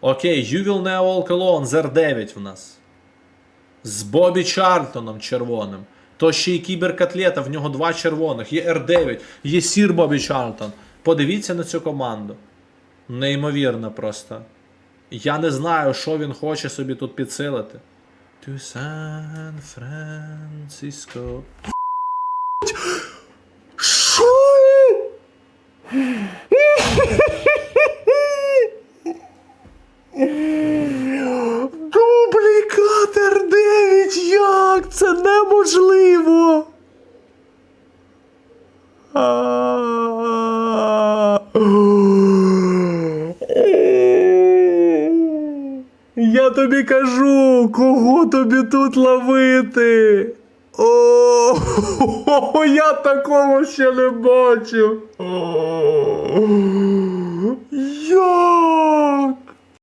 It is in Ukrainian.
Окей, Ювіл Неол Колон з R9 в нас. З Бобі Чарльтоном червоним. То ще й кіберкатлета, в нього два червоних. Є R9, є Сір Бобі Чарльтон. Подивіться на цю команду. Неймовірно просто. Я не знаю, що він хоче собі тут підсилити. To San Francisco. Що? Неможливо. Я тобі кажу, кого тобі тут ловити? О, я такого ще не бачив.